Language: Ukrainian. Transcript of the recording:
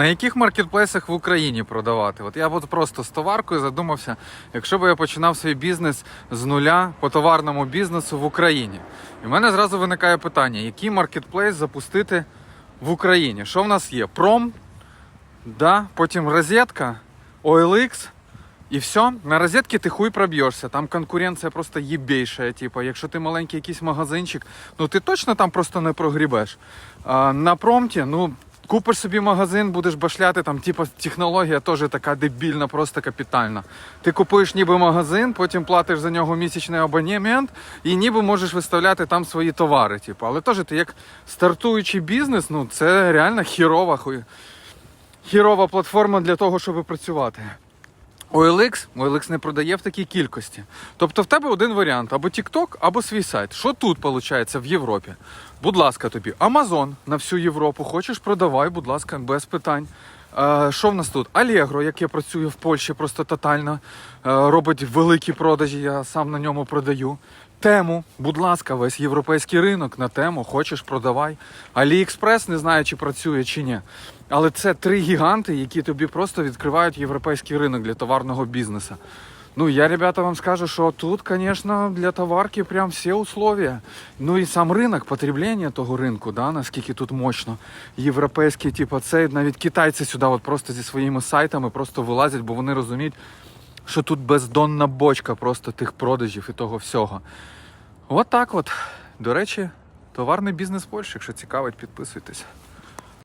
На яких маркетплейсах в Україні продавати? От я от просто з товаркою задумався, якщо б я починав свій бізнес з нуля по товарному бізнесу в Україні. І в мене зразу виникає питання, який маркетплейс запустити в Україні? Що в нас є? Пром, да? потім розетка, OLX. І все, на розетки ти хуй проб'єшся. Там конкуренція просто єбейша. Типу, якщо ти маленький якийсь магазинчик, ну ти точно там просто не прогрібеш. А, на промті, ну. Купиш собі магазин, будеш башляти, там, типу, технологія теж така дебільна, просто капітальна. Ти купуєш ніби магазин, потім платиш за нього місячний абонемент і ніби можеш виставляти там свої товари. Типу. Але теж ти як стартуючий бізнес, ну це реально хірова, хірова платформа для того, щоб працювати. OLX, OLX не продає в такій кількості. Тобто в тебе один варіант: або TikTok, або свій сайт. Що тут виходить в Європі? Будь ласка, тобі Amazon на всю Європу. Хочеш, продавай, будь ласка, без питань. Що в нас тут? Allegro, яке працює в Польщі просто тотально, е, робить великі продажі, я сам на ньому продаю. Тему, будь ласка, весь європейський ринок на тему, хочеш продавай. AliExpress не знаю, чи працює чи ні. Але це три гіганти, які тобі просто відкривають європейський ринок для товарного бізнесу. Ну, я, ребята, вам скажу, що тут, звісно, для товарки прям всі условия. Ну і сам ринок, потреблення того ринку, да, наскільки тут мощно. Європейський, типу, це навіть китайці сюди от просто зі своїми сайтами просто вилазять, бо вони розуміють, що тут бездонна бочка просто тих продажів і того всього. От так от. До речі, товарний бізнес Польщі, якщо цікавить, підписуйтесь.